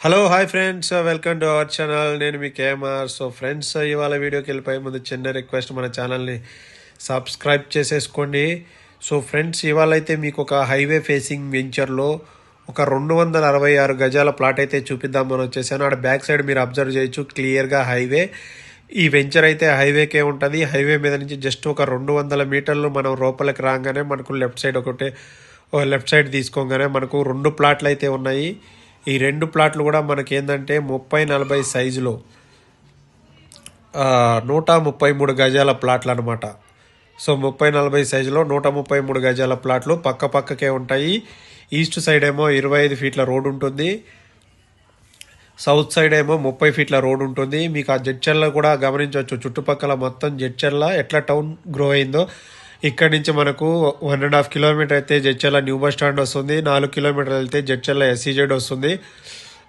Hello hi friends welcome to our channel నేను మీ KMR so friends ఇవాళ వీడియోకి వెళ్ళిపోయే ముందు చిన్న రిక్వెస్ట్ మన ఛానల్ని సబ్స్క్రైబ్ చేసేసుకోండి. సో ఫ్రెండ్స్ ఇవాళ అయితే మీకు ఒక హైవే ఫేసింగ్ వెంచర్లో ఒక రెండు వందల అరవై ఆరు గజాల ప్లాట్ అయితే చూపిద్దామని వచ్చేసాను. ఆడ బ్యాక్ సైడ్ మీరు అబ్జర్వ్ చేయొచ్చు క్లియర్గా హైవే ఈ వెంచర్ అయితే హైవేకే ఉంటుంది. హైవే మీద నుంచి జస్ట్ ఒక రెండు వందల మీటర్లు మనం లోపలికి రాగానే మనకు లెఫ్ట్ సైడ్ ఒకటి లెఫ్ట్ సైడ్ తీసుకోగానే మనకు రెండు ప్లాట్లు అయితే ఉన్నాయి. ఈ రెండు ప్లాట్లు కూడా మనకి ఏంటంటే ముప్పై నలభై సైజులో నూట ముప్పై మూడు గజాల ప్లాట్లు అనమాట సో ముప్పై నలభై సైజులో నూట ముప్పై మూడు గజాల ప్లాట్లు పక్క పక్కకే ఉంటాయి. ఈస్ట్ సైడ్ ఏమో ఇరవై ఐదు ఫీట్ల రోడ్ ఉంటుంది. సౌత్ సైడ్ ఏమో ముప్పై ఫీట్ల రోడ్ ఉంటుంది. మీకు ఆ జడ్చర్ల కూడా గమనించవచ్చు. చుట్టుపక్కల మొత్తం జడ్చర్ల. ఎట్లా టౌన్ గ్రో అయిందో ఇక్కడ నుంచి మనకు వన్ అండ్ హాఫ్ కిలోమీటర్ అయితే జడ్చల్ల న్యూ బస్ స్టాండ్ వస్తుంది. నాలుగు కిలోమీటర్లు వెళ్తే జడ్చల్ల ఎస్సీజెడ్ వస్తుంది.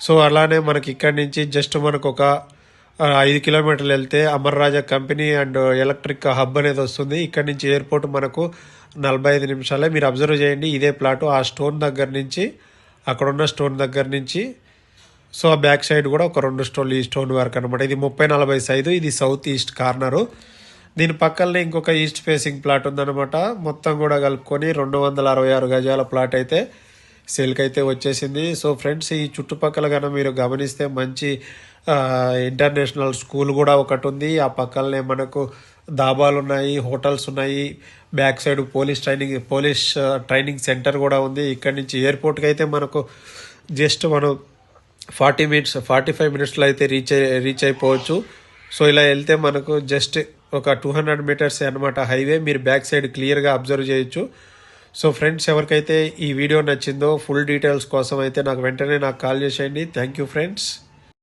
సో అలానే మనకి ఇక్కడ నుంచి జస్ట్ మనకు ఒక ఐదు కిలోమీటర్లు వెళ్తే Amar Raja company and electric hub అనేది వస్తుంది. ఇక్కడ నుంచి ఎయిర్పోర్ట్ మనకు నలభై ఐదు నిమిషాలే. మీరు అబ్జర్వ్ చేయండి ఇదే ప్లాటు. ఆ స్టోన్ దగ్గర నుంచి అక్కడ ఉన్న స్టోన్ దగ్గర నుంచి సో ఆ బ్యాక్ సైడ్ కూడా ఒక రెండు స్టోన్లు ఈ స్టోన్ వర్క్ అనమాట ఇది ముప్పై నలభై సైజు. ఇది సౌత్ ఈస్ట్ కార్నరు. దీని పక్కనే ఇంకొక ఈస్ట్ ఫేసింగ్ ప్లాట్ ఉందన్నమాట. మొత్తం కూడా కలుపుకొని రెండు వందల అరవై ఆరు గజాల ప్లాట్ అయితే సేల్కి అయితే వచ్చేసింది. సో ఫ్రెండ్స్ ఈ చుట్టుపక్కల కనుక మీరు గమనిస్తే మంచి ఇంటర్నేషనల్ స్కూల్ కూడా ఒకటి ఉంది ఆ పక్కనే మనకు దాబాలు ఉన్నాయి హోటల్స్ ఉన్నాయి. Back side police training police training center కూడా ఉంది. ఇక్కడ నుంచి ఎయిర్పోర్ట్కి అయితే మనకు జస్ట్ మనం ఫార్టీ మినిట్స్ ఫార్టీ ఫైవ్ మినిట్స్లో అయితే రీచ్ రీచ్ అయిపోవచ్చు. సో ఇలా వెళ్తే మనకు జస్ట్ ఒక టూ హండ్రెడ్ మీటర్స్ అనమాట హైవే మీరు బ్యాక్ సైడ్ క్లియర్గా అబ్జర్వ్ చేయొచ్చు. సో ఫ్రెండ్స్ ఎవరికైతే ఈ వీడియో నచ్చిందో ఫుల్ డీటెయిల్స్ కోసం అయితే నాకు వెంటనే నాకు కాల్ చేసేయండి. Thank you friends